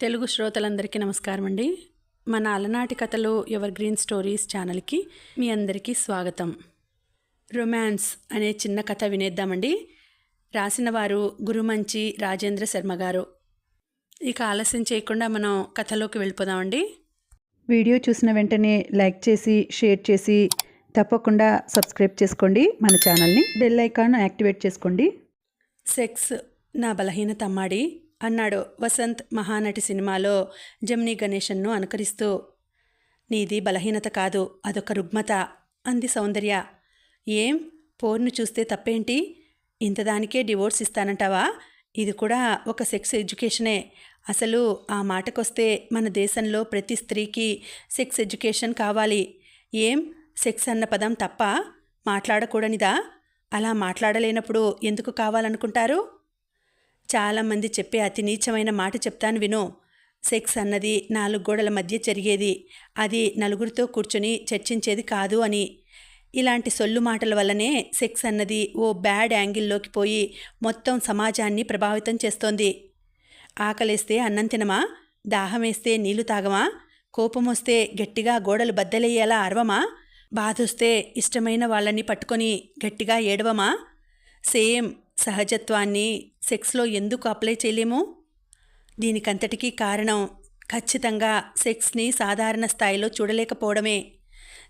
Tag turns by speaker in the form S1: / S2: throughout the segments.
S1: తెలుగు శ్రోతలందరికీ నమస్కారం అండి మన అలనాటి కథలు ఎవర్ గ్రీన్ స్టోరీస్ ఛానల్కి మీ అందరికీ స్వాగతం. రొమాన్స్ అనే చిన్న కథ వినేద్దామండి. రాసిన వారు గురుమంచి రాజేంద్ర శర్మ గారు. ఇక ఆలస్యం చేయకుండా మనం కథలోకి వెళ్ళిపోదామండి.
S2: వీడియో చూసిన వెంటనే లైక్ చేసి షేర్ చేసి తప్పకుండా సబ్స్క్రైబ్ చేసుకోండి. మన ఛానల్ని బెల్ ఐకాన్ యాక్టివేట్ చేసుకోండి.
S1: సెక్స్ నా బలహీనత అమ్మాడి. అన్నాడు వసంత్ మహానటి సినిమాలో జమినీ గణేశన్ను అనుకరిస్తూ. నీది బలహీనత కాదు అదొక రుగ్మత అంది సౌందర్య. ఏం? పోర్ను చూస్తే తప్పేంటి? ఇంతదానికే డివోర్స్ ఇస్తానంటావా? ఇది కూడా ఒక సెక్స్ ఎడ్యుకేషనే. అసలు ఆ మాటకొస్తే మన దేశంలో ప్రతి స్త్రీకి సెక్స్ ఎడ్యుకేషన్ కావాలి. ఏం? సెక్స్ అన్న పదం తప్ప? మాట్లాడకూడనిదా? అలా మాట్లాడలేనప్పుడు ఎందుకు కావాలనుకుంటారు? చాలామంది చెప్పే అతి నీచమైన మాట చెప్తాను విను. సెక్స్ అన్నది నాలుగు గోడల మధ్య జరిగేది. అది నలుగురితో కూర్చొని చర్చించేది కాదు అని. ఇలాంటి సొల్లు మాటల వల్లనే సెక్స్ అన్నది ఓ బ్యాడ్ యాంగిల్లోకి పోయి మొత్తం సమాజాన్ని ప్రభావితం చేస్తోంది. ఆకలేస్తే అన్నం తినమా? దాహమేస్తే నీళ్ళు తాగమా? కోపం వస్తే గట్టిగా గోడలు బద్దలయ్యేలా అరవమా? బాధొస్తే ఇష్టమైన వాళ్ళని పట్టుకొని గట్టిగా ఏడవమా? సేమ్ సహజత్వాన్ని సెక్స్లో ఎందుకు అప్లై చేయలేము? దీనికంతటికీ కారణం ఖచ్చితంగా సెక్స్ని సాధారణ స్థాయిలో చూడలేకపోవడమే.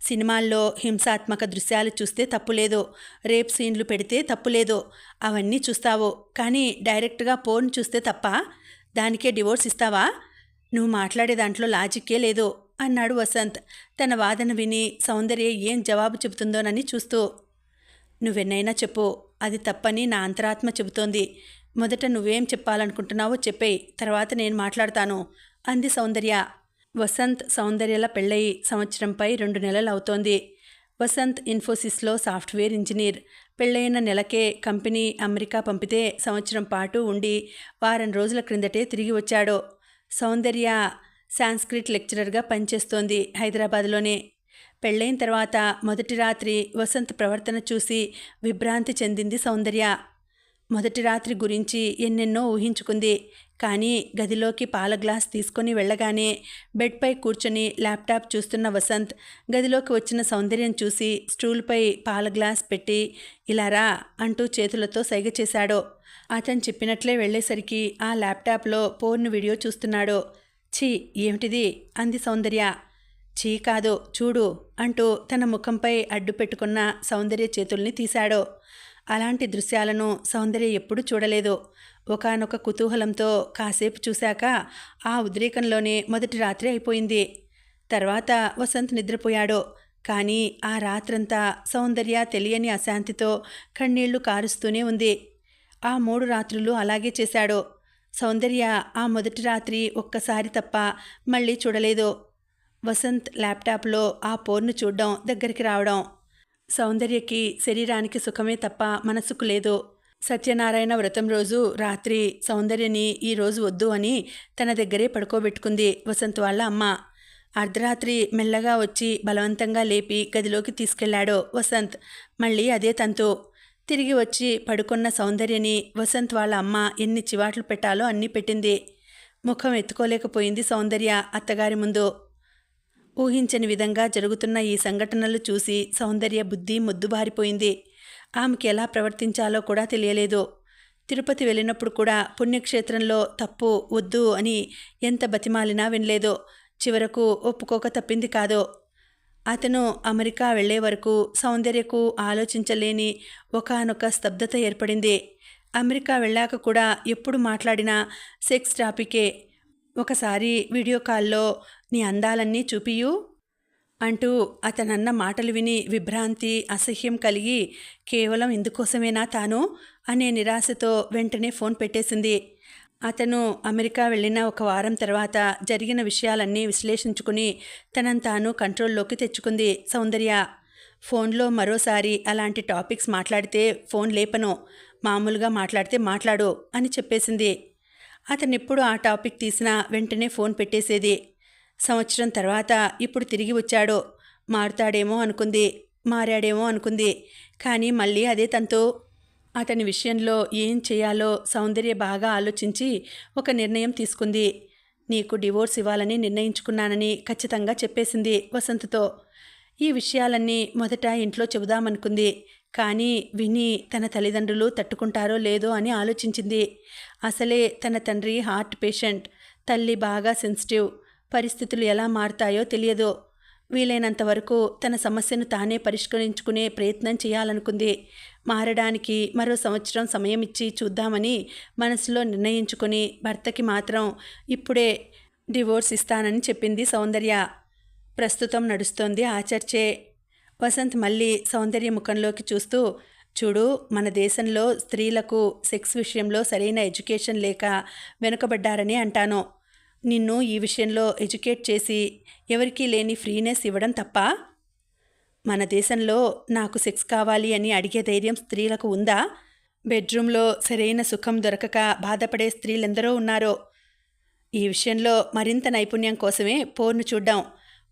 S1: సినిమాల్లో హింసాత్మక దృశ్యాలు చూస్తే తప్పులేదు. రేప్ సీన్లు పెడితే తప్పులేదు. అవన్నీ చూస్తావు. కానీ డైరెక్ట్గా పోర్న్ చూస్తే తప్ప? దానికే డివోర్స్ ఇస్తావా? నువ్వు మాట్లాడే దాంట్లో లాజిక్కే లేదు. అన్నాడు వసంత్. తన వాదన విని సౌందర్య ఏం జవాబు చెబుతుందోనని చూస్తూ. నువ్వెన్నైనా చెప్పు. అది తప్పని నా అంతరాత్మ చెబుతోంది. మొదట నువ్వేం చెప్పాలనుకుంటున్నావో చెప్పేయి తర్వాత నేను మాట్లాడతాను అంది సౌందర్య. వసంత్ సౌందర్యల పెళ్ళయి సంవత్సరంపై రెండు నెలలు అవుతోంది వసంత్ ఇన్ఫోసిస్లో సాఫ్ట్వేర్ ఇంజనీర్. పెళ్ళైన నెలకే కంపెనీ అమెరికా పంపితే సంవత్సరం పాటు ఉండి వారం రోజుల క్రిందటే తిరిగి వచ్చాడు. సౌందర్య సాంస్క్రిట్ లెక్చరర్గా పనిచేస్తోంది హైదరాబాద్లోనే. పెళ్ళైన తర్వాత మొదటి రాత్రి వసంత్ ప్రవర్తన చూసి విభ్రాంతి చెందింది సౌందర్య. మొదటి రాత్రి గురించి ఎన్నెన్నో ఊహించుకుంది. కానీ గదిలోకి పాల గ్లాస్ తీసుకొని వెళ్ళగానే బెడ్పై కూర్చొని ల్యాప్టాప్ చూస్తున్న వసంత్ గదిలోకి వచ్చిన సౌందర్యం చూసి స్టూల్పై పాల గ్లాస్ పెట్టి ఇలా రా అంటూ చేతులతో సైగ చేశాడు. అతను చెప్పినట్లే వెళ్ళేసరికి ఆ ల్యాప్టాప్లో పోర్న్ వీడియో చూస్తున్నాడు. ఛీ ఏమిటిది? అంది సౌందర్య. చీ కాదు చూడు అంటూ తన ముఖంపై అడ్డు పెట్టుకున్న సౌందర్య చేతుల్ని తీశాడు. అలాంటి దృశ్యాలను సౌందర్య ఎప్పుడూ చూడలేదు. ఒకానొక కుతూహలంతో కాసేపు చూశాక ఆ ఉద్రేకంలోనే మొదటి రాత్రి అయిపోయింది. తర్వాత వసంత్ నిద్రపోయాడు. కానీ ఆ రాత్రంతా సౌందర్య తెలియని అశాంతితో కన్నీళ్ళు కారుస్తూనే ఉంది. ఆ మూడు రాత్రులు అలాగే చేశాడు. సౌందర్య ఆ మొదటి రాత్రి ఒక్కసారి తప్ప మళ్ళీ చూడలేదు. వసంత్ ల్యాప్టాప్లో ఆ పోర్ను చూడడం దగ్గరికి రావడం. సౌందర్యకి శరీరానికి సుఖమే తప్ప మనసుకు లేదు. సత్యనారాయణ వ్రతం రోజు రాత్రి సౌందర్యని ఈ రోజు వద్దు అని తన దగ్గరే పడుకోబెట్టుకుంది వసంత్ వాళ్ళ అమ్మ. అర్ధరాత్రి మెల్లగా వచ్చి బలవంతంగా లేపి గదిలోకి తీసుకెళ్ళాడు వసంత్. మళ్ళీ అదే తంతు. తిరిగి వచ్చి పడుకున్న సౌందర్యని వసంత్ వాళ్ళ అమ్మ ఎన్ని చివాట్లు పెట్టాలో అన్నీ పెట్టింది. ముఖం ఎత్తుకోలేకపోయింది సౌందర్య అత్తగారి ముందు. ఊహించని విధంగా జరుగుతున్న ఈ సంఘటనలు చూసి సౌందర్య బుద్ధి ముద్దుబారిపోయింది. ఆమెకి ఎలా ప్రవర్తించాలో కూడా తెలియలేదు. తిరుపతి వెళ్ళినప్పుడు కూడా పుణ్యక్షేత్రంలో తప్పు వద్దు అని ఎంత బతిమాలినా వినలేదు. చివరకు ఒప్పుకోక తప్పింది కాదు. అతను అమెరికా వెళ్ళే వరకు సౌందర్యకు ఆలోచించలేని ఒకానొక స్తబ్దత ఏర్పడింది. అమెరికా వెళ్ళాక కూడా ఎప్పుడు మాట్లాడినా సెక్స్ టాపికే ఒకసారి వీడియో కాల్లో నీ అందాలన్నీ చూపియు అంటూ అతనన్న మాటలు విని విభ్రాంతి అసహ్యం కలిగి కేవలం ఇందుకోసమేనా తాను? అనే నిరాశతో వెంటనే ఫోన్ పెట్టేసింది. అతను అమెరికా వెళ్ళిన ఒక వారం తర్వాత జరిగిన విషయాలన్నీ విశ్లేషించుకుని తనను తాను కంట్రోల్లోకి తెచ్చుకుంది. సౌందర్య ఫోన్లో మరోసారి అలాంటి టాపిక్స్ మాట్లాడితే ఫోన్ లేపను. మామూలుగా మాట్లాడితే మాట్లాడు అని చెప్పేసింది. అతను ఎప్పుడు ఆ టాపిక్ తీసినా వెంటనే ఫోన్ పెట్టేసేది. సంవత్సరం తర్వాత ఇప్పుడు తిరిగి వచ్చాడు మారుతాడేమో అనుకుంది మారాడేమో అనుకుంది. కానీ మళ్ళీ అదే తంతు అతని విషయంలో ఏం చేయాలో సౌందర్య బాగా ఆలోచించి ఒక నిర్ణయం తీసుకుంది. నీకు డివోర్స్ ఇవ్వాలని నిర్ణయించుకున్నానని ఖచ్చితంగా చెప్పేసింది వసంత్తో. ఈ విషయాలన్నీ మొదట ఇంట్లో చెబుదామనుకుంది. కానీ విని తన తల్లిదండ్రులు తట్టుకుంటారో లేదో అని ఆలోచించింది. అసలే తన తండ్రి హార్ట్ పేషెంట్. తల్లి బాగా సెన్సిటివ్. పరిస్థితులు ఎలా మారుతాయో తెలియదు. వీలైనంత వరకు తన సమస్యను తానే పరిష్కరించుకునే ప్రయత్నం చేయాలనుకుంది. మారడానికి మరో సంవత్సరం సమయం ఇచ్చి చూద్దామని మనసులో నిర్ణయించుకుని భర్తకి మాత్రం ఇప్పుడే డివోర్స్ ఇస్తానని చెప్పింది సౌందర్య. ప్రస్తుతం నడుస్తోంది ఆ చర్చే వసంత్ మళ్ళీ సౌందర్య ముఖంలోకి చూస్తూ చూడు మన దేశంలో స్త్రీలకు సెక్స్ విషయంలో సరైన ఎడ్యుకేషన్ లేక వెనుకబడ్డారని అంటాను. నిన్ను ఈ విషయంలో ఎడ్యుకేట్ చేసి ఎవరికీ లేని ఫ్రీనెస్ ఇవ్వడం తప్ప? మన దేశంలో నాకు సెక్స్ కావాలి అని అడిగే ధైర్యం స్త్రీలకు ఉందా? బెడ్రూమ్లో సరైన సుఖం దొరకక బాధపడే స్త్రీలెందరో ఉన్నారో. ఈ విషయంలో మరింత నైపుణ్యం కోసమే పోర్ను చూడ్డాం.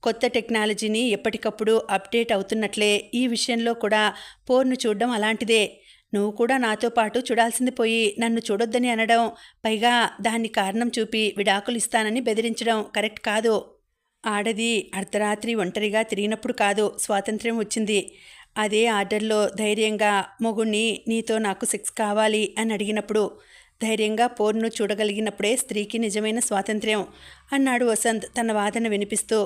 S1: కొత్త టెక్నాలజీని ఎప్పటికప్పుడు అప్డేట్ అవుతున్నట్లే ఈ విషయంలో కూడా పోర్ను చూడడం అలాంటిదే. నువ్వు కూడా నాతో పాటు చూడాల్సింది పోయి నన్ను చూడొద్దని అనడం పైగా దాన్ని కారణం చూపి విడాకులు ఇస్తానని బెదిరించడం కరెక్ట్ కాదు. ఆడది అర్ధరాత్రి ఒంటరిగా తిరిగినప్పుడు కాదు స్వాతంత్ర్యం వచ్చింది. అదే ఆర్డర్లో ధైర్యంగా మొగుణ్ణి నీతో నాకు సెక్స్ కావాలి అని అడిగినప్పుడు ధైర్యంగా పోర్ను చూడగలిగినప్పుడే స్త్రీకి నిజమైన స్వాతంత్ర్యం అన్నాడు వసంత్ తన వాదన వినిపిస్తూ.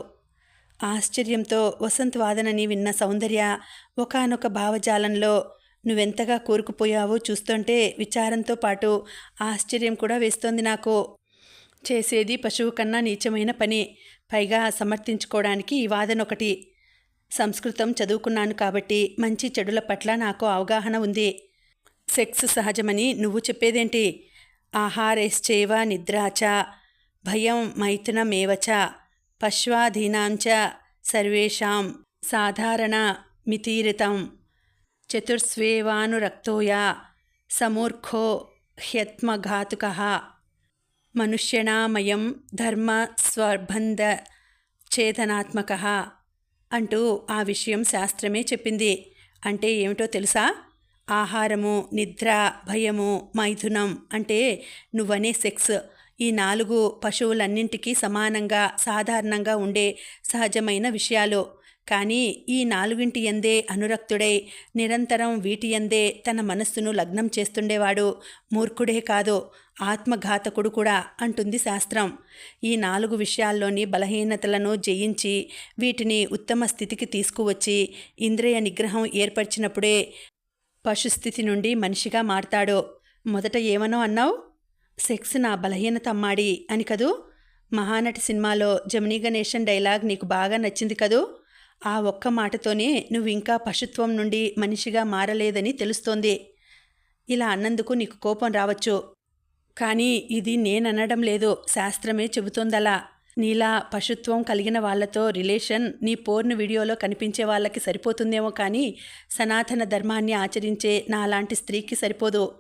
S1: ఆశ్చర్యంతో వసంత్ వాదనని విన్న సౌందర్య ఒకానొక భావజాలంలో నువ్వెంతగా కూరుకుపోయావో చూస్తుంటే విచారంతో పాటు ఆశ్చర్యం కూడా వేస్తోంది నాకు. చేసేది పశువు కన్నా నీచమైన పని. పైగా సమర్థించుకోవడానికి ఈ వాదన ఒకటి సంస్కృతం చదువుకున్నాను కాబట్టి మంచి చెడుల పట్ల నాకు అవగాహన ఉంది. సెక్స్ సహజమని నువ్వు చెప్పేదేంటి? ఆహారేశ్చేవ నిద్రాచ భయం మైథునమేవచ. పశ్వాధీనాంచ సర్వేషాం సాధారణ మితీరితం. చతుర్స్వేవానురక్తోయా సమూర్ఖో హ్యత్మఘాతుక. మనుష్యణామయం ధర్మ స్వర్బంధ చేతనాత్మక అంటూ ఆ విషయం శాస్త్రమే చెప్పింది. అంటే ఏమిటో తెలుసా? ఆహారము నిద్ర భయము మైథునం అంటే నువ్వనే సెక్స్. ఈ నాలుగు పశువులన్నింటికీ సమానంగా సాధారణంగా ఉండే సహజమైన విషయాలు. కానీ ఈ నాలుగింటి ఎందే అనురక్తుడై నిరంతరం వీటి ఎందే తన మనస్సును లగ్నం చేస్తుండేవాడు మూర్ఖుడే కాదు ఆత్మఘాతకుడు కూడా అంటుంది శాస్త్రం. ఈ నాలుగు విషయాల్లోని బలహీనతలను జయించి వీటిని ఉత్తమ స్థితికి తీసుకువచ్చి ఇంద్రియ నిగ్రహం ఏర్పరిచినప్పుడే పశుస్థితి నుండి మనిషిగా మారతాడు. మొదట ఏమనో అన్నావు? సెక్స్ నా బలహీనత అమ్మాడి అని కదూ? మహానటి సినిమాలో జమినీ గణేశన్ డైలాగ్ నీకు బాగా నచ్చింది కదూ? ఆ ఒక్క మాటతోనే నువ్వు ఇంకా పశుత్వం నుండి మనిషిగా మారలేదని తెలుస్తోంది. ఇలా అన్నందుకు నీకు కోపం రావచ్చు. కానీ ఇది నేననడం లేదు. శాస్త్రమే చెబుతోందలా. నీలా పశుత్వం కలిగిన వాళ్ళతో రిలేషన్ నీ పోర్న్ వీడియోలో కనిపించే వాళ్ళకి సరిపోతుందేమో కానీ సనాతన ధర్మాన్ని ఆచరించే నాలాంటి స్త్రీకి సరిపోదు.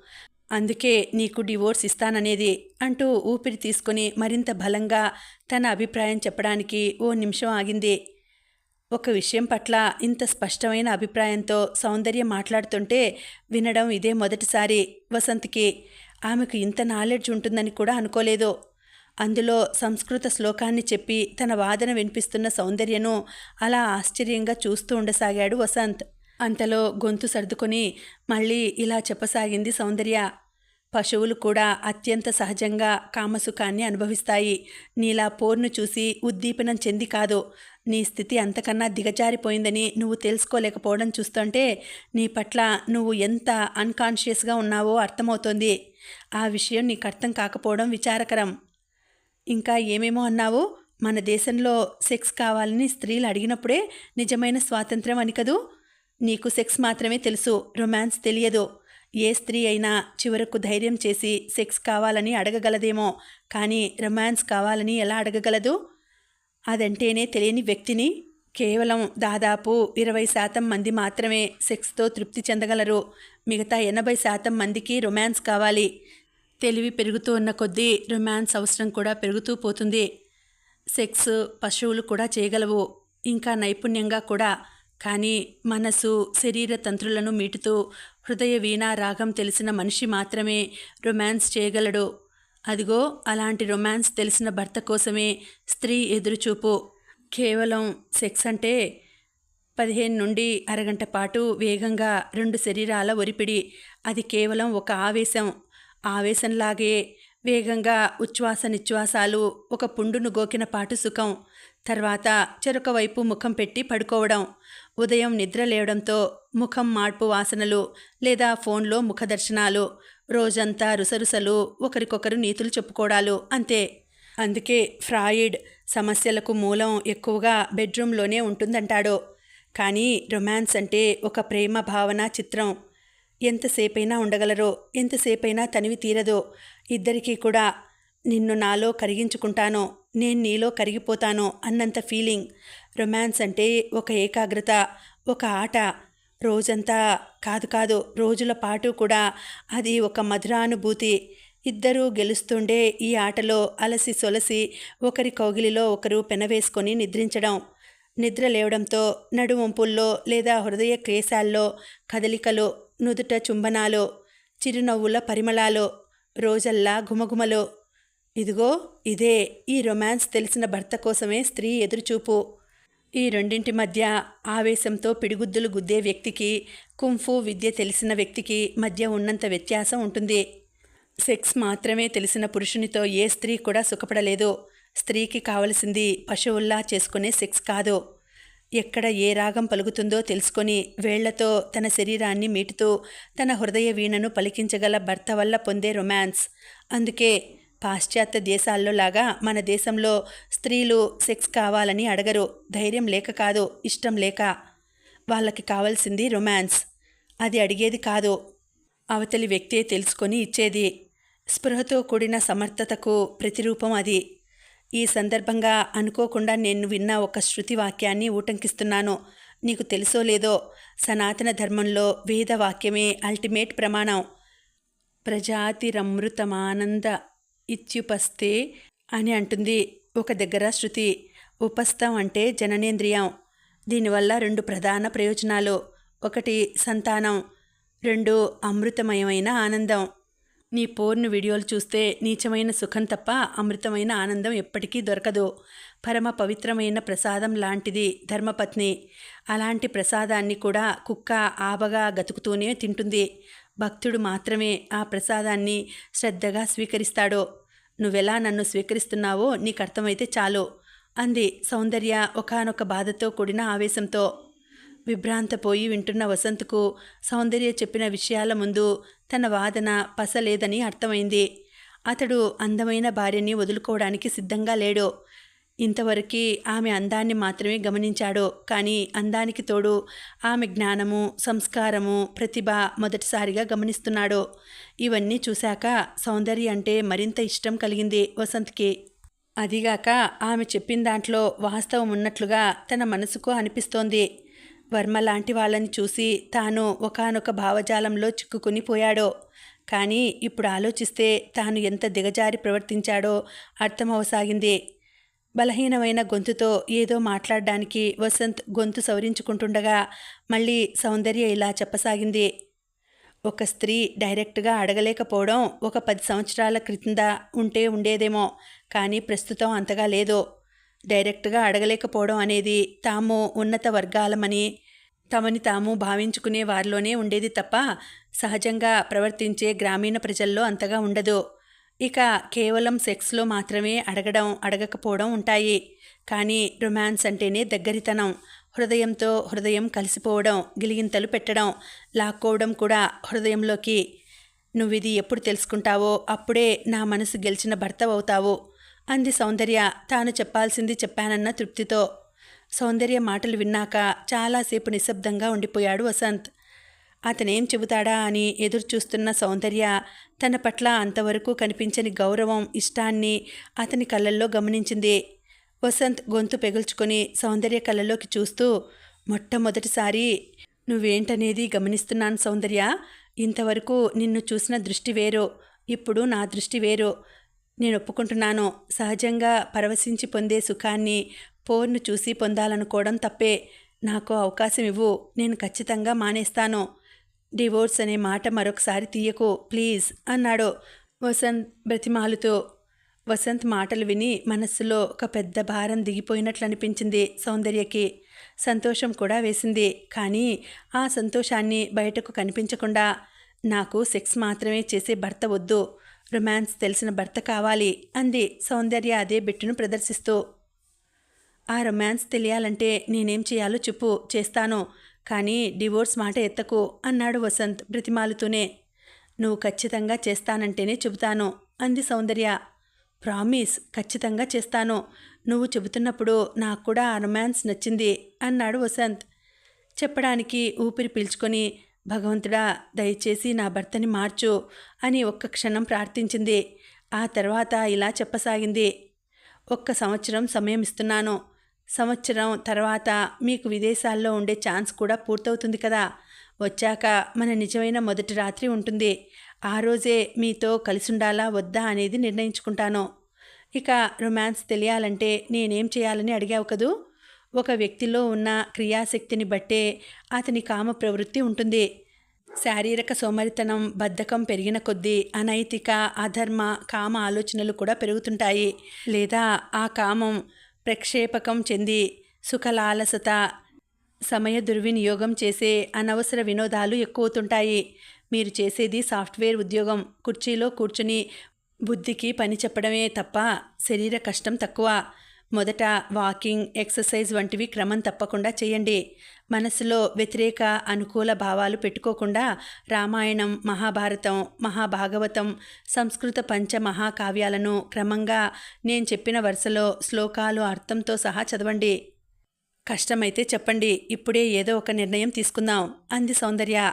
S1: అందుకే నీకు డివోర్స్ ఇస్తాననేది అంటూ ఊపిరి తీసుకొని మరింత బలంగా తన అభిప్రాయం చెప్పడానికి ఓ నిమిషం ఆగింది. ఒక విషయం పట్ల ఇంత స్పష్టమైన అభిప్రాయంతో సౌందర్య మాట్లాడుతుంటే వినడం ఇదే మొదటిసారి వసంత్కి. ఆమెకు ఇంత నాలెడ్జ్ ఉంటుందని కూడా అనుకోలేదు. అందులో సంస్కృత శ్లోకాన్ని చెప్పి తన వాదన వినిపిస్తున్న సౌందర్యను అలా ఆశ్చర్యంగా చూస్తూ ఉండసాగాడు వసంత్. అంతలో గొంతు సర్దుకొని మళ్ళీ ఇలా చెప్పసాగింది సౌందర్య. పశువులు కూడా అత్యంత సహజంగా కామసుఖాన్ని అనుభవిస్తాయి. నీలా పోర్ను చూసి ఉద్దీపనం చెంది కాదు. నీ స్థితి అంతకన్నా దిగజారిపోయిందని నువ్వు తెలుసుకోలేకపోవడం చూస్తుంటే నీ పట్ల నువ్వు ఎంత అన్కాన్షియస్గా ఉన్నావో అర్థమవుతోంది. ఆ విషయం నీకు అర్థం కాకపోవడం విచారకరం. ఇంకా ఏమేమో అన్నావు? మన దేశంలో సెక్స్ కావాలని స్త్రీలు అడిగినప్పుడే నిజమైన స్వాతంత్రం అని కదూ? నీకు సెక్స్ మాత్రమే తెలుసు రొమాన్స్ తెలియదు. ఏ స్త్రీ అయినా చివరకు ధైర్యం చేసి సెక్స్ కావాలని అడగగలదేమో కానీ రొమాన్స్ కావాలని ఎలా అడగగలదు? అదంటేనే తెలియని వ్యక్తిని కేవలం దాదాపు ఇరవై శాతం మంది మాత్రమే సెక్స్తో తృప్తి చెందగలరు. మిగతా ఎనభై శాతం మందికి రొమాన్స్ కావాలి. తెలివి పెరుగుతూ ఉన్న కొద్దీ రొమాన్స్ అవసరం కూడా పెరుగుతూ పోతుంది. సెక్స్ పశువులు కూడా చేయగలవు. ఇంకా నైపుణ్యంగా కూడా కానీ మనసు శరీర తంత్రులను మీటుతూ హృదయ వీణా రాగం తెలిసిన మనిషి మాత్రమే రొమాన్స్ చేయగలడు. అదిగో అలాంటి రొమాన్స్ తెలిసిన భర్త కోసమే స్త్రీ ఎదురుచూపు. కేవలం సెక్స్ అంటే పదిహేను నుండి అరగంట పాటు వేగంగా రెండు శరీరాల ఒరిపిడి. అది కేవలం ఒక ఆవేశం. ఆవేశంలాగే వేగంగా ఉచ్ఛ్వాస నిశ్వాసాలు ఒక పుండును గోకిన పాటు సుఖం. తర్వాత చెరొక వైపు ముఖం పెట్టి పడుకోవడం. ఉదయం నిద్ర లేవడంతో ముఖం మార్పు వాసనలు లేదా ఫోన్లో ముఖదర్శనాలు రోజంతా రుసరుసలు ఒకరికొకరు నీతులు చెప్పుకోవడాలు అంతే. అందుకే ఫ్రాయిడ్ సమస్యలకు మూలం ఎక్కువగా బెడ్రూమ్లోనే ఉంటుందంటాడు. కానీ రొమాన్స్ అంటే ఒక ప్రేమ భావన చిత్రం. ఎంతసేపైనా ఉండగలరో ఎంతసేపైనా తనివి తీరదో ఇద్దరికీ కూడా నిన్ను నాలో కరిగించుకుంటానో నేను నీలో కరిగిపోతానో అన్నంత ఫీలింగ్. రొమాన్స్ అంటే ఒక ఏకాగ్రత ఒక ఆట. రోజంతా కాదు కాదు రోజుల పాటు కూడా అది ఒక మధురానుభూతి. ఇద్దరూ గెలుస్తుండే ఈ ఆటలో అలసి సొలసి ఒకరి కౌగిలిలో ఒకరు పెనవేసుకొని నిద్రించడం. నిద్ర లేవడంతో నడువంపుల్లో లేదా హృదయ క్లేశాల్లో కదలికలు నుదుట చుంబనాలు చిరునవ్వుల పరిమళాలు రోజల్లా ఘుమఘుమలు. ఇదిగో ఇదే ఈ రొమాన్స్ తెలిసిన భర్త కోసమే స్త్రీ ఎదురుచూపు. ఈ రెండింటి మధ్య ఆవేశంతో పిడిగుద్దులు గుద్దే వ్యక్తికి కుంఫు విద్య తెలిసిన వ్యక్తికి మధ్య ఉన్నంత వ్యత్యాసం ఉంటుంది. సెక్స్ మాత్రమే తెలిసిన పురుషునితో ఏ స్త్రీ కూడా సుఖపడలేదు. స్త్రీకి కావలసింది పశువుల్లా చేసుకునే సెక్స్ కాదు. ఎక్కడ ఏ రాగం పలుకుతుందో తెలుసుకొని వేళ్ళతో తన శరీరాన్ని మీటుతూ తన హృదయ వీణను పలికించగల భర్త వల్ల పొందే రొమాన్స్. అందుకే పాశ్చాత్య దేశాల్లో లాగా మన దేశంలో స్త్రీలు సెక్స్ కావాలని అడగరు. ధైర్యం లేక కాదు ఇష్టం లేక. వాళ్ళకి కావాల్సింది రొమాన్స్. అది అడిగేది కాదు. అవతలి వ్యక్తే తెలుసుకొని ఇచ్చేది. స్పృహతో కూడిన సమర్థతకు ప్రతిరూపం అది. ఈ సందర్భంగా అనుకోకుండా నేను విన్న ఒక శృతి వాక్యాన్ని ఊటంకిస్తున్నాను. నీకు తెలుసో లేదో? సనాతన ధర్మంలో వేద వాక్యమే అల్టిమేట్ ప్రమాణం. ప్రజాతిరమృతమానంద ఇత్యుపస్తే అని అంటుంది ఒక దగ్గర శృతి. ఉపస్థం అంటే జననేంద్రియం. దీనివల్ల రెండు ప్రధాన ప్రయోజనాలు. ఒకటి సంతానం. రెండు అమృతమయమైన ఆనందం. నీ పోర్ను వీడియోలు చూస్తే నీచమైన సుఖం తప్ప అమృతమైన ఆనందం ఎప్పటికీ దొరకదు. పరమ పవిత్రమైన ప్రసాదం లాంటిది ధర్మపత్ని. అలాంటి ప్రసాదాన్ని కూడా కుక్క ఆబగా గతుకుతూనే తింటుంది. భక్తుడు మాత్రమే ఆ ప్రసాదాన్ని శ్రద్ధగా స్వీకరిస్తాడు. నువ్వెలా నన్ను స్వీకరిస్తున్నావో నీకు అర్థమైతే చాలు అంది సౌందర్య ఒకానొక బాధతో కూడిన ఆవేశంతో. విభ్రాంతపోయి వింటున్న వసంత్కు సౌందర్య చెప్పిన విషయాల ముందు తన వాదన పసలేదని అర్థమైంది. అతడు అందమైన భార్యని వదులుకోవడానికి సిద్ధంగా లేడు. ఇంతవరకు ఆమె అందాన్ని మాత్రమే గమనించాడు కానీ అందానికి తోడు ఆమె జ్ఞానము సంస్కారము ప్రతిభ మొదటిసారిగా గమనిస్తున్నాడు. ఇవన్నీ చూశాక సౌందర్య అంటే మరింత ఇష్టం కలిగింది వసంత్కి. అదిగాక ఆమె చెప్పిన దాంట్లో వాస్తవం ఉన్నట్లుగా తన మనసుకు అనిపిస్తోంది. వర్మ లాంటి వాళ్ళని చూసి తాను ఒకానొక భావజాలంలో చిక్కుకుని పోయాడో. కానీ ఇప్పుడు ఆలోచిస్తే తాను ఎంత దిగజారి ప్రవర్తించాడో అర్థమవసాగింది. బలహీనమైన గొంతుతో ఏదో మాట్లాడడానికి వసంత్ గొంతు సవరించుకుంటుండగా మళ్ళీ సౌందర్య ఇలా చెప్పసాగింది. ఒక స్త్రీ డైరెక్ట్గా అడగలేకపోవడం ఒక పది సంవత్సరాల క్రింద ఉంటే ఉండేదేమో కానీ ప్రస్తుతం అంతగా లేదు. డైరెక్ట్గా అడగలేకపోవడం అనేది తాము ఉన్నత వర్గాలమని తమని తాము భావించుకునే వారిలోనే ఉండేది తప్ప సహజంగా ప్రవర్తించే గ్రామీణ ప్రజల్లో అంతగా ఉండదు. ఇక కేవలం సెక్స్లో మాత్రమే అడగడం అడగకపోవడం ఉంటాయి. కానీ రొమాన్స్ అంటేనే దగ్గరితనం. హృదయంతో హృదయం కలిసిపోవడం గిలిగింతలు పెట్టడం లాక్కోవడం కూడా హృదయంలోకి. నువ్విది ఎప్పుడు తెలుసుకుంటావో అప్పుడే నా మనసు గెలిచిన భర్తవవుతావు అంది సౌందర్య. తాను చెప్పాల్సింది చెప్పానన్న తృప్తితో. సౌందర్య మాటలు విన్నాక చాలాసేపు నిశ్శబ్దంగా ఉండిపోయాడు వసంత్. అతనేం చెబుతాడా అని ఎదురు చూస్తున్న సౌందర్య తన పట్ల అంతవరకు కనిపించని గౌరవం ఇష్టాన్ని అతని కళ్ళల్లో గమనించింది. వసంత్ గొంతు పెగుల్చుకొని సౌందర్య కళ్ళలోకి చూస్తూ మొట్టమొదటిసారి నువ్వేంటనేది గమనిస్తున్నాను సౌందర్య. ఇంతవరకు నిన్ను చూసిన దృష్టి వేరు. ఇప్పుడు నా దృష్టి వేరు. నేను ఒప్పుకుంటున్నాను సహజంగా పరవశించి పొందే సుఖాన్ని పోర్ను చూసి పొందాలనుకోవడం తప్పే. నాకు అవకాశం ఇవ్వు నేను ఖచ్చితంగా మానేస్తాను. డివోర్స్ అనే మాట మరొకసారి తీయకు ప్లీజ్ అన్నాడు వసంత్ బ్రతిమాలుతో. వసంత్ మాటలు విని మనస్సులో ఒక పెద్ద భారం దిగిపోయినట్లు అనిపించింది సౌందర్యకి. సంతోషం కూడా వేసింది కానీ ఆ సంతోషాన్ని బయటకు కనిపించకుండా నాకు సెక్స్ మాత్రమే చేసే భర్త వద్దు రొమాన్స్ తెలిసిన భర్త కావాలి అంది సౌందర్య అదే బిట్టును ప్రదర్శిస్తూ. ఆ రొమాన్స్ తెలియాలంటే నేనేం చేయాలో చెప్పు చేస్తాను కానీ డివోర్స్ మాట ఎత్తకు అన్నాడు వసంత్ బ్రతిమాలుతూనే. నువ్వు ఖచ్చితంగా చేస్తానంటేనే చెబుతాను అంది సౌందర్య. ప్రామిస్ ఖచ్చితంగా చేస్తాను. నువ్వు చెబుతున్నప్పుడు నాకు కూడా ఆ రొమాన్స్ నచ్చింది అన్నాడు వసంత్. చెప్పడానికి ఊపిరి పీల్చుకొని భగవంతుడా దయచేసి నా భర్తని మార్చు అని ఒక్క క్షణం ప్రార్థించింది. ఆ తర్వాత ఇలా చెప్పసాగింది. ఒక్క సంవత్సరం సమయం ఇస్తున్నాను. సంవత్సరం తర్వాత మీకు విదేశాల్లో ఉండే ఛాన్స్ కూడా పూర్తవుతుంది కదా. వచ్చాక మన నిజమైన మొదటి రాత్రి ఉంటుంది. ఆ రోజే మీతో కలిసుండాలా వద్దా అనేది నిర్ణయించుకుంటాను. ఇక రొమాన్స్ తెలియాలంటే నేనేం చేయాలని అడిగావు కదూ? ఒక వ్యక్తిలో ఉన్న క్రియాశక్తిని బట్టే అతని కామ ప్రవృత్తి ఉంటుంది. శారీరక సోమరితనం బద్ధకం పెరిగిన కొద్దీ అనైతిక అధర్మ కామ ఆలోచనలు కూడా పెరుగుతుంటాయి. లేదా ఆ కామం ప్రక్షేపకం చెంది సుఖలాలసత సమయ దుర్వినియోగం చేసే అనవసర వినోదాలు ఎక్కువవుతుంటాయి. మీరు చేసేది సాఫ్ట్వేర్ ఉద్యోగం. కుర్చీలో కూర్చుని బుద్ధికి పని చెప్పడమే తప్ప శరీర కష్టం తక్కువ. మొదట వాకింగ్ ఎక్సర్సైజ్ వంటివి క్రమం తప్పకుండా చేయండి. మనసులో వ్యతిరేక అనుకూల భావాలు పెట్టుకోకుండా రామాయణం మహాభారతం మహాభాగవతం సంస్కృత పంచ మహాకావ్యాలను క్రమంగా నేను చెప్పిన వరుసలో శ్లోకాలు అర్థంతో సహా చదవండి. కష్టమైతే చెప్పండి ఇప్పుడే ఏదో ఒక నిర్ణయం తీసుకుందాం. అంది సౌందర్య.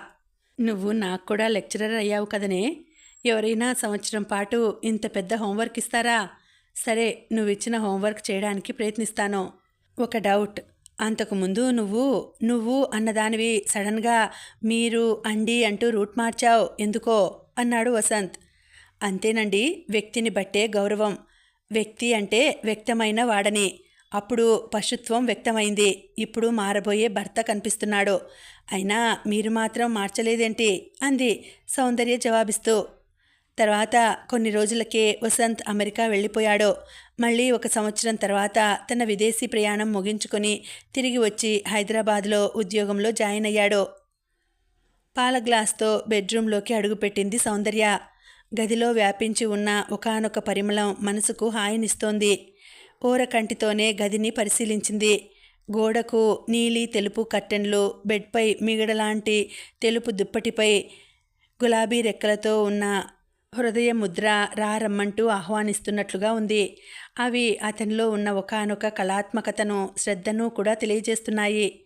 S1: నువ్వు నాకు కూడా లెక్చరర్ అయ్యావు కదనే? ఎవరైనా సంవత్సరం పాటు ఇంత పెద్ద హోంవర్క్ ఇస్తారా? సరే నువ్వు ఇచ్చిన హోంవర్క్ చేయడానికి ప్రయత్నిస్తాను. ఒక డౌట్. అంతకుముందు నువ్వు నువ్వు అన్నదానివి సడన్గా మీరు అండి అంటూ రూట్ మార్చావు ఎందుకో అన్నాడు వసంత్. అంతేనండి వ్యక్తిని బట్టే గౌరవం. వ్యక్తి అంటే వ్యక్తమైన వాడని. అప్పుడు పశుత్వం వ్యక్తమైంది. ఇప్పుడు మారబోయే భర్త కనిపిస్తున్నాడు. అయినా మీరు మాత్రం మార్చలేదేంటి? అంది సౌందర్య జవాబిస్తూ. తర్వాత కొన్ని రోజులకే వసంత్ అమెరికా వెళ్ళిపోయాడు. మళ్ళీ ఒక సంవత్సరం తర్వాత తన విదేశీ ప్రయాణం ముగించుకొని తిరిగి వచ్చి హైదరాబాద్లో ఉద్యోగంలో జాయిన్ అయ్యాడు. పాల గ్లాస్తో బెడ్రూమ్లోకి అడుగుపెట్టింది సౌందర్య. గదిలో వ్యాపించి ఉన్న ఒకానొక పరిమళం మనసుకు హాయినిస్తోంది. ఊరకంటితోనే గదిని పరిశీలించింది. గోడకు నీలి తెలుపు కర్టెన్లు బెడ్పై మిగడలాంటి తెలుపు దుప్పటిపై గులాబీ రెక్కలతో ఉన్న హృదయ ముద్ర రారమ్మంటూ ఆహ్వానిస్తున్నట్లుగా ఉంది. అవి అతనిలో ఉన్న ఒకానొక కళాత్మకతను శ్రద్ధను కూడా తెలియజేస్తున్నాయి.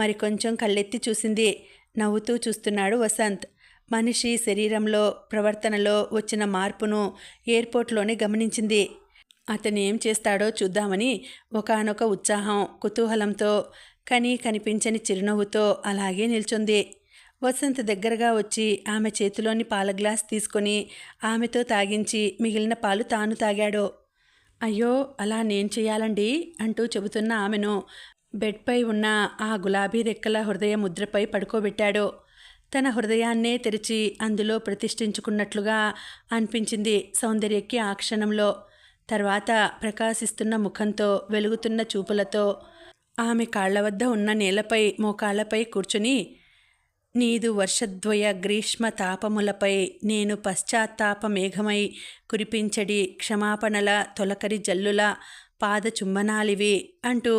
S1: మరి కొంచెం కళ్ళెత్తి చూసింది నవ్వుతూ చూస్తున్నాడు వసంత్. మనిషి శరీరంలో ప్రవర్తనలో వచ్చిన మార్పును ఎయిర్పోర్ట్లోనే గమనించింది. అతను ఏం చేస్తాడో చూద్దామని ఒకానొక ఉత్సాహం కుతూహలంతో కని కనిపించని చిరునవ్వుతో అలాగే నిల్చుంది. వసంత్ దగ్గరగా వచ్చి ఆమె చేతిలోని పాల గ్లాస్ తీసుకొని ఆమెతో తాగించి మిగిలిన పాలు తాను తాగాడు. అయ్యో అలా నేను చేయాలండి అంటూ చెబుతున్న ఆమెను బెడ్పై ఉన్న ఆ గులాబీ రెక్కల హృదయ ముద్రపై పడుకోబెట్టాడు. తన హృదయాన్నే తెరిచి అందులో ప్రతిష్ఠించుకున్నట్లుగా అనిపించింది సౌందర్యకి ఆ క్షణంలో. తర్వాత ప్రకాశిస్తున్న ముఖంతో వెలుగుతున్న చూపులతో ఆమె కాళ్ళ వద్ద ఉన్న నేలపై మోకాళ్ళపై కూర్చుని నీదు వర్షద్వయ గ్రీష్మ తాపములపై నేను పశ్చాత్తాప మేఘమై కురిపించడి క్షమాపణల తొలకరి జల్లుల పాద చుంబనాలివి అంటూ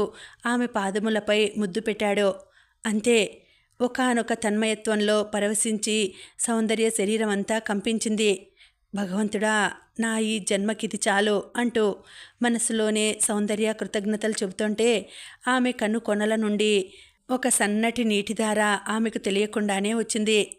S1: ఆమె పాదములపై ముద్దు పెట్టాడు. అంతే ఒకానొక తన్మయత్వంలో పరవశించి సౌందర్య శరీరమంతా కంపించింది. భగవంతుడా నా ఈ జన్మకిది చాలు అంటూ మనసులోనే సౌందర్య కృతజ్ఞతలు చెబుతుంటే ఆమె కన్ను కొనల నుండి ఒక సన్నటి నీటిధార ఆమెకు తెలియకుండానే వచ్చింది.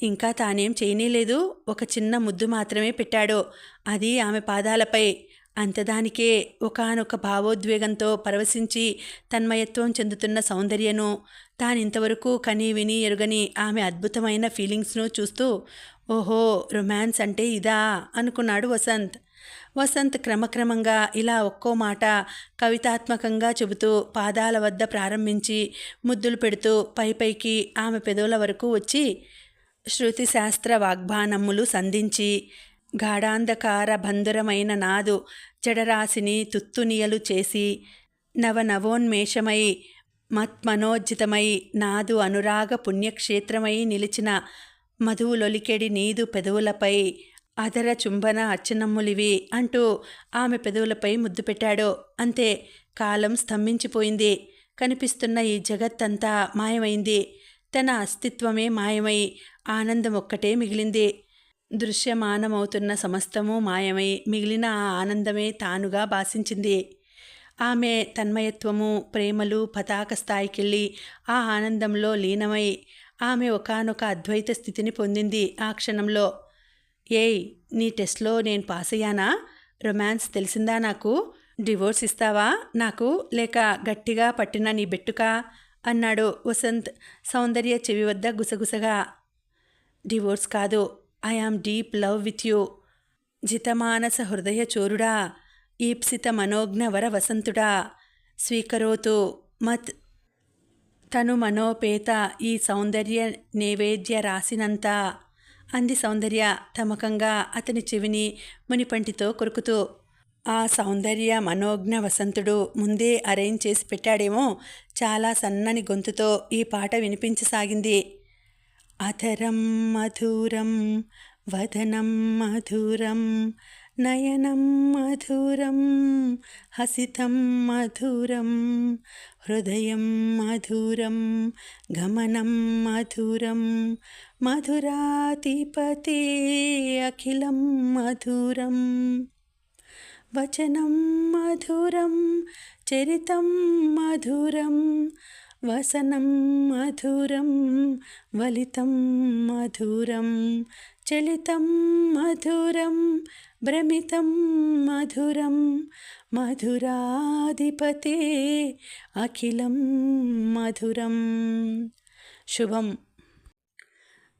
S1: ఇంకా తానేం చేయనీలేదు. ఒక చిన్న ముద్దు మాత్రమే పెట్టాడు. అది ఆమె పాదాలపై. అంతదానికే ఒకానొక భావోద్వేగంతో పరవశించి తన్మయత్వం చెందుతున్న సౌందర్యను తానింతవరకు కని విని ఎరుగని ఆమె అద్భుతమైన ఫీలింగ్స్ను చూస్తూ ఓహో రొమాన్స్ అంటే ఇదా? అనుకున్నాడు వసంత్. వసంత్ క్రమక్రమంగా ఇలా ఒక్కో మాట కవితాత్మకంగా చెబుతూ పాదాల వద్ద ప్రారంభించి ముద్దులు పెడుతూ పైపైకి ఆమె పెదవుల వరకు వచ్చి శృతిశాస్త్ర శాస్త్ర సంధించి గాఢాంధకార బంధురమైన నాదు జడరాశిని తుత్తునియలు చేసి నవనవోన్మేషమై మత్మనోజ్జితమై నాదు అనురాగ పుణ్యక్షేత్రమై నిలిచిన మధువులొలికెడి నీదు పెదవులపై అదర చుంబన అచ్చనమ్ములివి అంటూ ఆమె పెదవులపై ముద్దు పెట్టాడో. అంతే కాలం స్తంభించిపోయింది. కనిపిస్తున్న ఈ జగత్తంతా మాయమైంది. తన అస్తిత్వమే మాయమై ఆనందం ఒక్కటే మిగిలింది. దృశ్యమానమవుతున్న సమస్తము మాయమై మిగిలిన ఆ ఆనందమే తానుగా భాషించింది ఆమె తన్మయత్వము ప్రేమలు పతాక స్థాయికెళ్ళి ఆ ఆనందంలో లీనమై ఆమె ఒకానొక అద్వైత స్థితిని పొందింది ఆ క్షణంలో. ఏయ్ నీ టెస్ట్లో నేను పాస్ అయ్యానా? రొమాన్స్ తెలిసిందా నాకు? డివోర్స్ ఇస్తావా? నాకు లేక గట్టిగా పట్టిన నీ బెట్టుకా? అన్నాడు వసంత్ సౌందర్య చెవి వద్ద గుసగుసగా. డివోర్స్ కాదు I am deep love with you. జితమానస హృదయ చోరుడా ఈప్సిత మనోజ్ఞవర వసంతుడా. స్వీకరోతు మత్. తను మనోపేత ఈ సౌందర్య నైవేద్య రాసినంత. అంది సౌందర్య తమకంగా అతని చెవిని మునిపంటితో కొరుకుతూ. ఆ సౌందర్య మనోజ్ఞ వసంతుడు ముందే అరేంజ్ చేసి పెట్టాడేమో చాలా సన్నని గొంతుతో ఈ పాట వినిపించసాగింది. అధరం మధురం వదనం మధురం నయనం మధురం హసితం మధురం హృదయం మధురం గమనం మధురం మధురాధిపతి అఖిలం మధురం. వచనం మధురం చరితం మధురం వసనం మధురం వలితం మధురం చలితం మధురం భ్రమితం మధురం మధురాధిపతే అఖిలం మధురం. శుభం.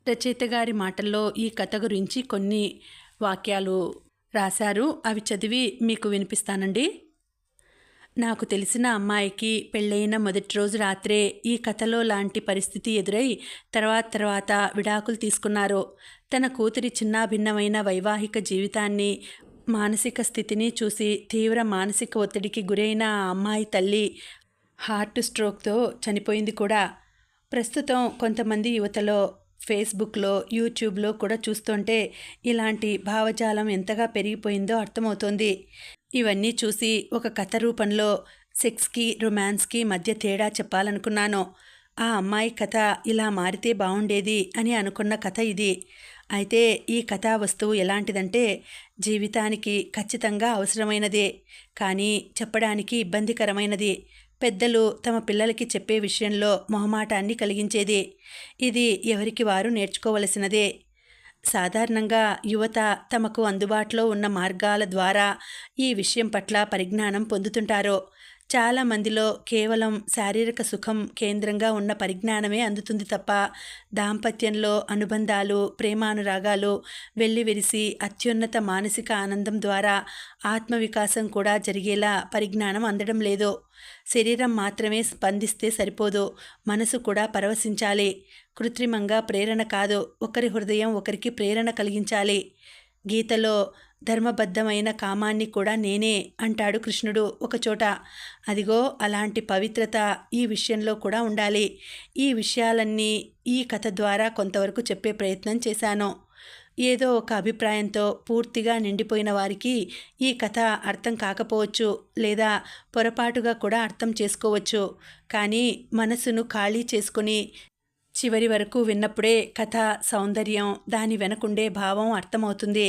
S1: రచయిత గారి మాటల్లో ఈ కథ గురించి కొన్ని వాక్యాలు రాశారు. అవి చదివి మీకు వినిపిస్తానండి. నాకు తెలిసిన అమ్మాయికి పెళ్ళైన మొదటి రోజు రాత్రే ఈ కథలో లాంటి పరిస్థితి ఎదురై తర్వాత తర్వాత విడాకులు తీసుకున్నారు. తన కూతురి చిన్నాభిన్నమైన వైవాహిక జీవితాన్ని మానసిక స్థితిని చూసి తీవ్ర మానసిక ఒత్తిడికి గురైన ఆ అమ్మాయి తల్లి హార్ట్ స్ట్రోక్తో చనిపోయింది కూడా. ప్రస్తుతం కొంతమంది యువతలో ఫేస్బుక్లో యూట్యూబ్లో కూడా చూస్తుంటే ఇలాంటి భావజాలం ఎంతగా పెరిగిపోయిందో అర్థమవుతోంది. ఇవన్నీ చూసి ఒక కథ రూపంలో సెక్స్కి రొమాన్స్కి మధ్య తేడా చెప్పాలనుకున్నాను. ఆ అమ్మాయి కథ ఇలా మారితే బాగుండేది అని అనుకున్న కథ ఇది. అయితే ఈ కథా వస్తువు ఎలాంటిదంటే జీవితానికి ఖచ్చితంగా అవసరమైనదే కానీ చెప్పడానికి ఇబ్బందికరమైనది. పెద్దలు తమ పిల్లలకి చెప్పే విషయంలో మొహమాటాన్ని కలిగించేది. ఇది ఎవరికి వారు నేర్చుకోవలసినదే. సాధారణంగా యువత తమకు అందుబాటులో ఉన్న మార్గాల ద్వారా ఈ విషయం పట్ల పరిజ్ఞానం పొందుతుంటారు చాలా మందిలో కేవలం శారీరక సుఖం కేంద్రంగా ఉన్న పరిజ్ఞానమే అందుతుంది తప్ప దాంపత్యంలో అనుబంధాలు ప్రేమానురాగాలు వెల్లివిరిసి అత్యున్నత మానసిక ఆనందం ద్వారా ఆత్మవికాసం కూడా జరిగేలా పరిజ్ఞానం అందడం లేదు. శరీరం మాత్రమే స్పందిస్తే సరిపోదు. మనసు కూడా పరవశించాలి. కృత్రిమంగా ప్రేరణ కాదు. ఒకరి హృదయం ఒకరికి ప్రేరణ కలిగించాలి. గీతలో ధర్మబద్ధమైన కామాన్ని కూడా నేనే అంటాడు కృష్ణుడు. ఒకచోట అదిగో అలాంటి పవిత్రత ఈ విషయంలో కూడా ఉండాలి. ఈ విషయాలన్నీ ఈ కథ ద్వారా కొంతవరకు చెప్పే ప్రయత్నం చేశాను. ఏదో ఒక అభిప్రాయంతో పూర్తిగా నిండిపోయిన వారికి ఈ కథ అర్థం కాకపోవచ్చు లేదా పొరపాటుగా కూడా అర్థం చేసుకోవచ్చు. కానీ మనసును ఖాళీ చేసుకుని చివరి వరకు విన్నప్పుడే కథ సౌందర్యం దాని వెనకుండే భావం అర్థమవుతుంది.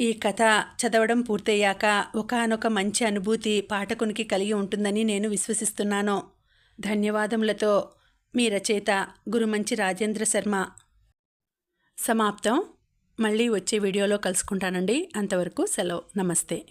S1: ఈ కథ చదవడం పూర్తయ్యాక ఒకానొక మంచి అనుభూతి పాఠకునికి కలిగి ఉంటుందని నేను విశ్వసిస్తున్నాను. ధన్యవాదములతో మీ రచయిత గురుమంచి రాజేంద్ర శర్మ. సమాప్తం. మళ్ళీ వచ్చే వీడియోలో కలుసుకుంటానండి. అంతవరకు సెలవు. నమస్తే.